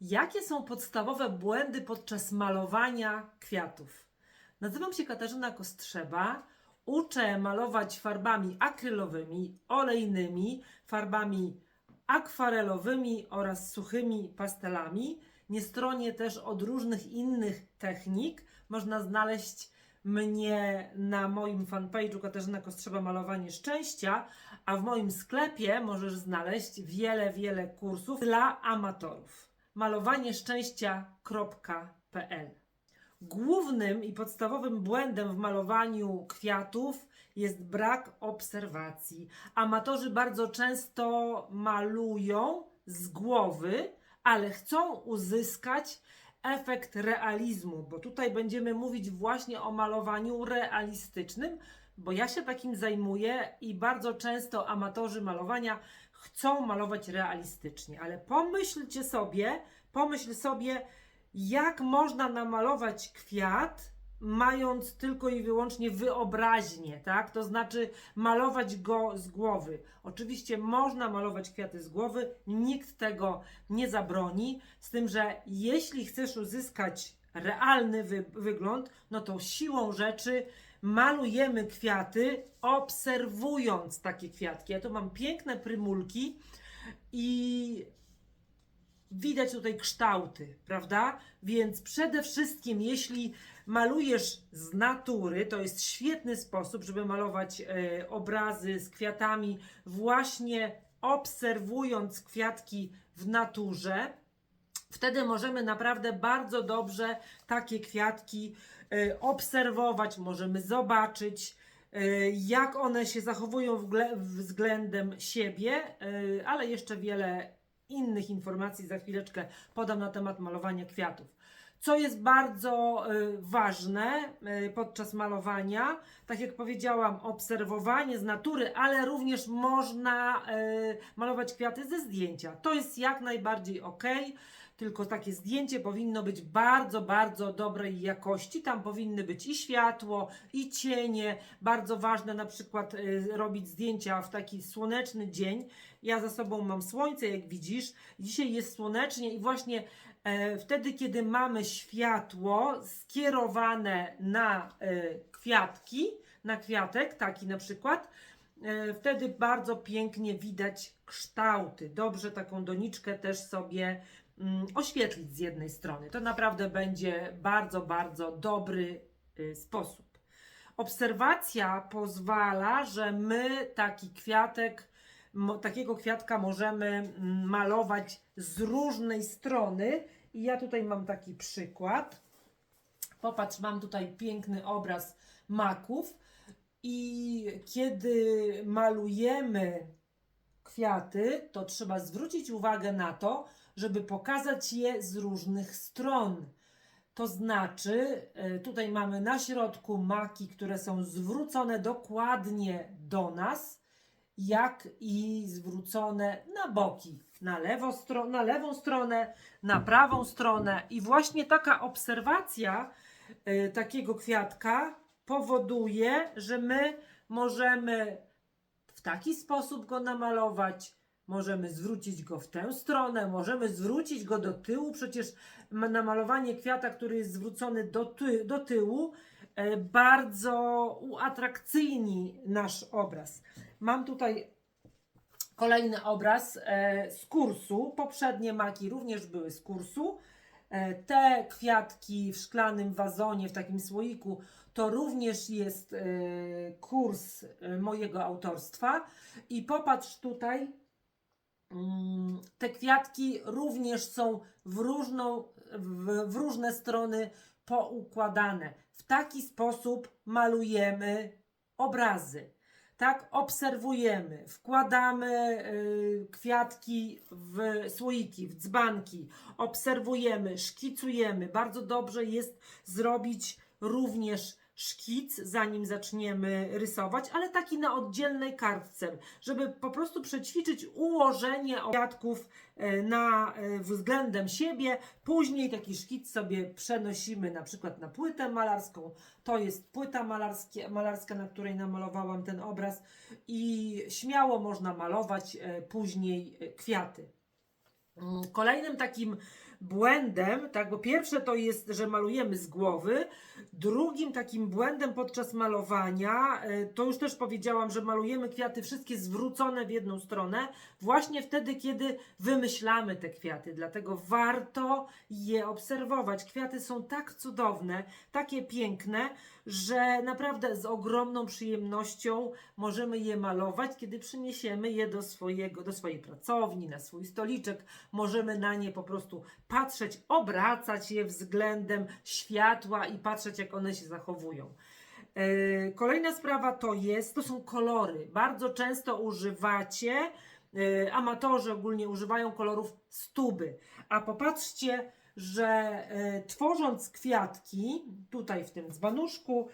Jakie są podstawowe błędy podczas malowania kwiatów? Nazywam się Katarzyna Kostrzeba. Uczę malować farbami akrylowymi, olejnymi, farbami akwarelowymi oraz suchymi pastelami. Nie stronię też od różnych innych technik. Można znaleźć mnie na moim fanpage'u Katarzyna Kostrzeba Malowanie Szczęścia, a w moim sklepie możesz znaleźć wiele, wiele kursów dla amatorów. malowanieszczęścia.pl Głównym i podstawowym błędem w malowaniu kwiatów jest brak obserwacji. Amatorzy bardzo często malują z głowy, ale chcą uzyskać efekt realizmu, bo tutaj będziemy mówić właśnie o malowaniu realistycznym, bo ja się takim zajmuję i bardzo często amatorzy malowania chcą malować realistycznie, ale pomyślcie sobie, pomyśl sobie, jak można namalować kwiat, mając tylko i wyłącznie wyobraźnię, tak? To znaczy malować go z głowy. Oczywiście można malować kwiaty z głowy, nikt tego nie zabroni, z tym, że jeśli chcesz uzyskać realny wy wygląd, no to siłą rzeczy malujemy kwiaty, obserwując takie kwiatki. Ja tu mam piękne prymulki i widać tutaj kształty, prawda? Więc przede wszystkim, jeśli malujesz z natury, to jest świetny sposób, żeby malować e, obrazy z kwiatami, właśnie obserwując kwiatki w naturze. Wtedy możemy naprawdę bardzo dobrze takie kwiatki obserwować, możemy zobaczyć, e, jak one się zachowują względem siebie, e, ale jeszcze wiele innych informacji za chwileczkę podam na temat malowania kwiatów. Co jest bardzo y, ważne y, podczas malowania, tak jak powiedziałam, obserwowanie z natury, ale również można y, malować kwiaty ze zdjęcia. To jest jak najbardziej ok, tylko takie zdjęcie powinno być bardzo, bardzo dobrej jakości. Tam powinny być i światło, i cienie. Bardzo ważne na przykład y, robić zdjęcia w taki słoneczny dzień. Ja za sobą mam słońce, jak widzisz. Dzisiaj jest słonecznie i właśnie e, wtedy, kiedy mamy światło skierowane na e, kwiatki, na kwiatek, taki na przykład, e, wtedy bardzo pięknie widać kształty. Dobrze taką doniczkę też sobie oświetlić z jednej strony. To naprawdę będzie bardzo, bardzo dobry y, sposób. Obserwacja pozwala, że my taki kwiatek, takiego kwiatka możemy mm, malować z różnej strony. I ja tutaj mam taki przykład. Popatrz, mam tutaj piękny obraz maków. I kiedy malujemy kwiaty, to trzeba zwrócić uwagę na to, żeby pokazać je z różnych stron. To znaczy, e, tutaj mamy na środku maki, które są zwrócone dokładnie do nas, jak i zwrócone na boki, na, lewo stro- na lewą stronę, na prawą stronę. I właśnie taka obserwacja e, takiego kwiatka powoduje, że my możemy w taki sposób go namalować. Możemy zwrócić go w tę stronę, możemy zwrócić go do tyłu. Przecież ma- namalowanie kwiata, który jest zwrócony do, ty do tyłu, e, bardzo uatrakcyjni nasz obraz. Mam tutaj kolejny obraz e, z kursu. Poprzednie maki również były z kursu. E, Te kwiatki w szklanym wazonie, w takim słoiku, to również jest e, kurs e, mojego autorstwa. I popatrz tutaj, mm, te kwiatki również są w, różną, w, w różne strony poukładane. W taki sposób malujemy obrazy. Tak, obserwujemy, wkładamy y, kwiatki w słoiki, w dzbanki, obserwujemy, szkicujemy. Bardzo dobrze jest zrobić również szkic, zanim zaczniemy rysować, ale taki na oddzielnej kartce, żeby po prostu przećwiczyć ułożenie kwiatków e, na e, względem siebie. Później taki szkic sobie przenosimy na przykład na płytę malarską. To jest płyta malarskie, malarska, na której namalowałam ten obraz i śmiało można malować e, później kwiaty. Mm, Kolejnym takim błędem, tak, bo pierwsze to jest, że malujemy z głowy, drugim takim błędem podczas malowania, e, to już też powiedziałam, że malujemy kwiaty wszystkie zwrócone w jedną stronę, właśnie wtedy, kiedy wymyślamy te kwiaty, dlatego warto je obserwować. Kwiaty są tak cudowne, takie piękne, że naprawdę z ogromną przyjemnością możemy je malować, kiedy przyniesiemy je do swojego, do swojej pracowni, na swój stoliczek. Możemy na nie po prostu patrzeć, obracać je względem światła i patrzeć, jak one się zachowują. E, Kolejna sprawa to jest, to są kolory. Bardzo często używacie, e, amatorzy ogólnie używają kolorów z tuby. A popatrzcie, że e, tworząc kwiatki, tutaj w tym dzbanuszku,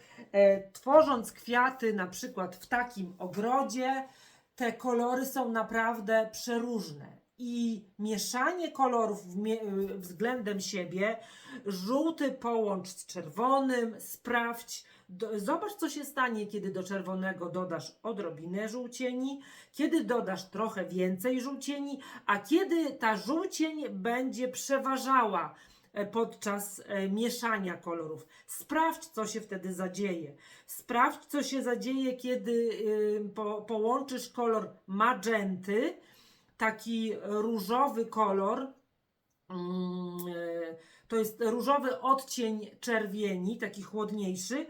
tworząc kwiaty na przykład w takim ogrodzie, te kolory są naprawdę przeróżne. I mieszanie kolorów względem siebie, żółty połącz z czerwonym, sprawdź, zobacz co się stanie, kiedy do czerwonego dodasz odrobinę żółcieni, kiedy dodasz trochę więcej żółcieni, a kiedy ta żółcień będzie przeważała e, podczas e, mieszania kolorów. Sprawdź, co się wtedy zadzieje. Sprawdź, co się zadzieje, kiedy po, połączysz kolor magenty, taki różowy kolor. mm, e, To jest różowy odcień czerwieni, taki chłodniejszy.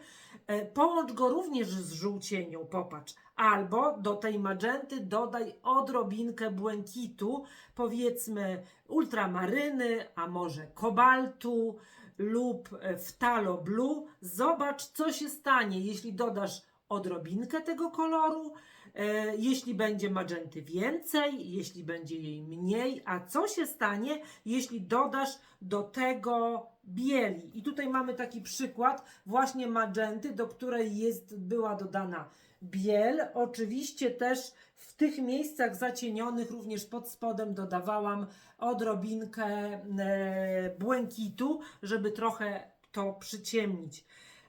E, Połącz go również z żółcienią, popatrz. Albo do tej magenty dodaj odrobinkę błękitu, powiedzmy ultramaryny, a może kobaltu lub e, wtalo blue. Zobacz, co się stanie, jeśli dodasz odrobinkę tego koloru, e, jeśli będzie magenty więcej, jeśli będzie jej mniej, a co się stanie, jeśli dodasz do tego bieli. I tutaj mamy taki przykład właśnie magenty, do której jest, była dodana biel. Oczywiście też w tych miejscach zacienionych, również pod spodem dodawałam odrobinkę e, błękitu, żeby trochę to przyciemnić.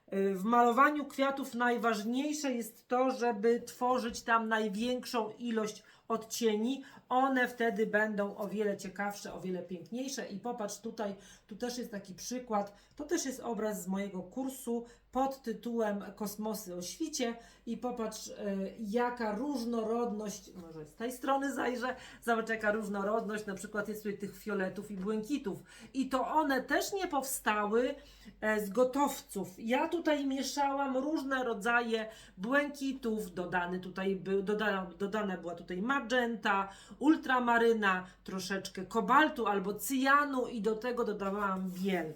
E, W malowaniu kwiatów najważniejsze jest to, żeby tworzyć tam największą ilość odcieni. One wtedy będą o wiele ciekawsze, o wiele piękniejsze. I popatrz tutaj, tu też jest taki przykład. To też jest obraz z mojego kursu pod tytułem Kosmosy o świcie. I popatrz, e, jaka różnorodność, może z tej strony zajrzę, zobacz jaka różnorodność, na przykład jest tutaj tych fioletów i błękitów. I to one też nie powstały e, z gotowców. Ja tutaj mieszałam różne rodzaje błękitów, dodany tutaj był, dodana, dodana była tutaj magenta, ultramaryna, troszeczkę kobaltu albo cyjanu i do tego dodawałam biel.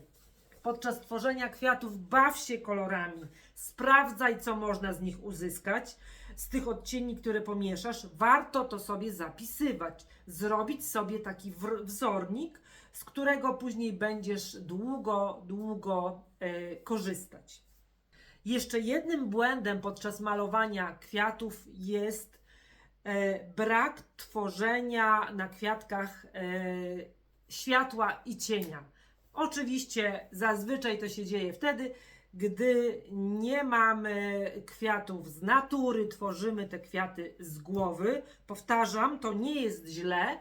Podczas tworzenia kwiatów baw się kolorami. Sprawdzaj, co można z nich uzyskać. Z tych odcieni, które pomieszasz, warto to sobie zapisywać. Zrobić sobie taki wzornik, z którego później będziesz długo, długo e, korzystać. Jeszcze jednym błędem podczas malowania kwiatów jest brak tworzenia na kwiatkach e, światła i cienia. Oczywiście zazwyczaj to się dzieje wtedy, gdy nie mamy kwiatów z natury, tworzymy te kwiaty z głowy. Powtarzam, to nie jest źle,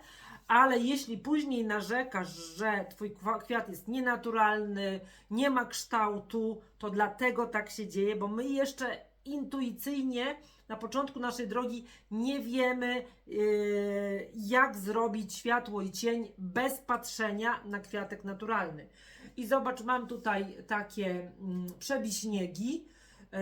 ale jeśli później narzekasz, że twój kwiat jest nienaturalny, nie ma kształtu, to dlatego tak się dzieje, bo my jeszcze intuicyjnie na początku naszej drogi nie wiemy, yy, jak zrobić światło i cień bez patrzenia na kwiatek naturalny. I zobacz, mam tutaj takie mm, przebiśniegi yy,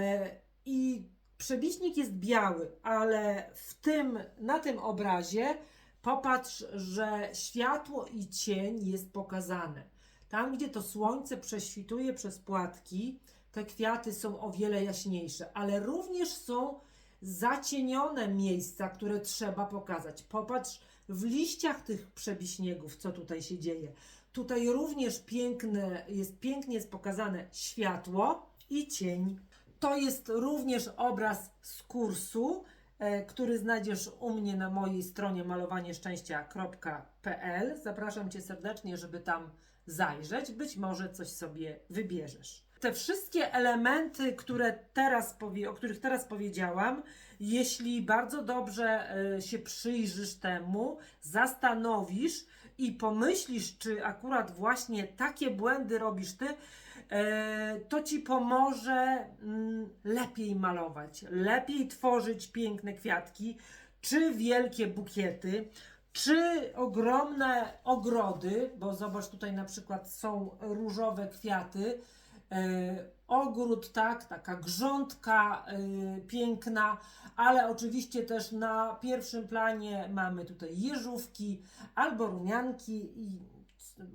i przebiśnik jest biały, ale w tym, na tym obrazie popatrz, że światło i cień jest pokazane. Tam, gdzie to słońce prześwituje przez płatki, te kwiaty są o wiele jaśniejsze, ale również są zacienione miejsca, które trzeba pokazać. Popatrz w liściach tych przebiśniegów, co tutaj się dzieje. Tutaj również piękne, jest pięknie jest pokazane światło i cień. To jest również obraz z kursu, e, który znajdziesz u mnie na mojej stronie malowanieszczęścia.pl. Zapraszam Cię serdecznie, żeby tam zajrzeć. Być może coś sobie wybierzesz. Te wszystkie elementy, które teraz powie, o których teraz powiedziałam, jeśli bardzo dobrze e, się przyjrzysz temu, zastanowisz i pomyślisz, czy akurat właśnie takie błędy robisz ty, e, to ci pomoże mm, lepiej malować, lepiej tworzyć piękne kwiatki, czy wielkie bukiety, czy ogromne ogrody, bo zobacz tutaj na przykład są różowe kwiaty. E, ogród, tak, taka grządka e, piękna, ale oczywiście też na pierwszym planie mamy tutaj jeżówki albo rumianki i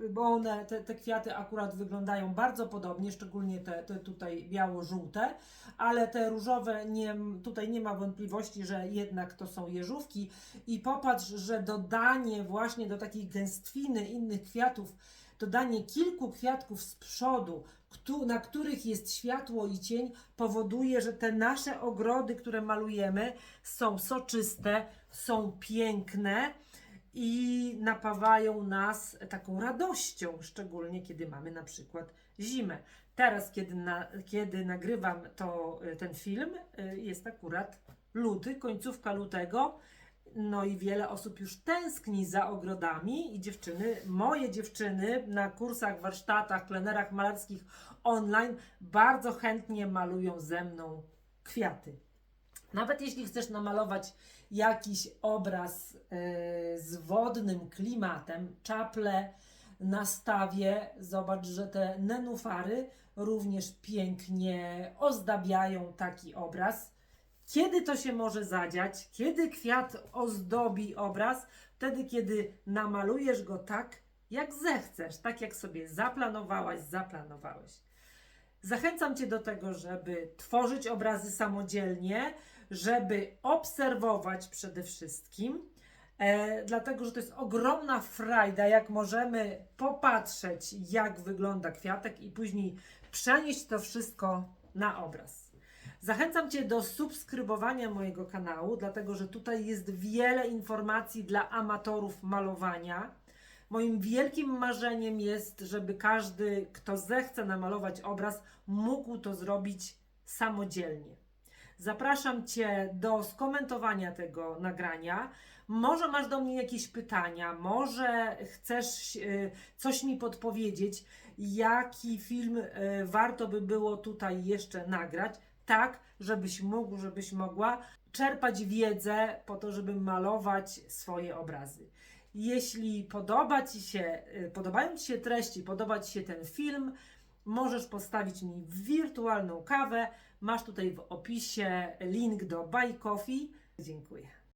bo one, te, te kwiaty akurat wyglądają bardzo podobnie, szczególnie te, te tutaj biało-żółte, ale te różowe, nie, tutaj nie ma wątpliwości, że jednak to są jeżówki. I popatrz, że dodanie właśnie do takiej gęstwiny innych kwiatów, dodanie kilku kwiatków z przodu, na których jest światło i cień, powoduje, że te nasze ogrody, które malujemy, są soczyste, są piękne i napawają nas taką radością, szczególnie kiedy mamy na przykład zimę. Teraz, kiedy, na, kiedy nagrywam to, ten film, y, jest akurat luty, końcówka lutego. No i wiele osób już tęskni za ogrodami i dziewczyny, moje dziewczyny na kursach, warsztatach, plenerach malarskich online bardzo chętnie malują ze mną kwiaty. Nawet jeśli chcesz namalować jakiś obraz e, z wodnym klimatem, czaple na stawie, zobacz, że te nenufary również pięknie ozdabiają taki obraz. Kiedy to się może zadziać? Kiedy kwiat ozdobi obraz? Wtedy, kiedy namalujesz go tak, jak zechcesz, tak jak sobie zaplanowałaś, zaplanowałeś. Zachęcam Cię do tego, żeby tworzyć obrazy samodzielnie, żeby obserwować przede wszystkim, e, dlatego że to jest ogromna frajda, jak możemy popatrzeć, jak wygląda kwiatek i później przenieść to wszystko na obraz. Zachęcam Cię do subskrybowania mojego kanału, dlatego że tutaj jest wiele informacji dla amatorów malowania. Moim wielkim marzeniem jest, żeby każdy, kto zechce namalować obraz, mógł to zrobić samodzielnie. Zapraszam Cię do skomentowania tego nagrania. Może masz do mnie jakieś pytania, może chcesz e, coś mi podpowiedzieć, jaki film e, warto by było tutaj jeszcze nagrać, tak, żebyś mógł, żebyś mogła czerpać wiedzę po to, żeby malować swoje obrazy. Jeśli podoba Ci się, y, podobają Ci się treści, podoba Ci się ten film, możesz postawić mi wirtualną kawę. Masz tutaj w opisie link do Buy Coffee. Dziękuję.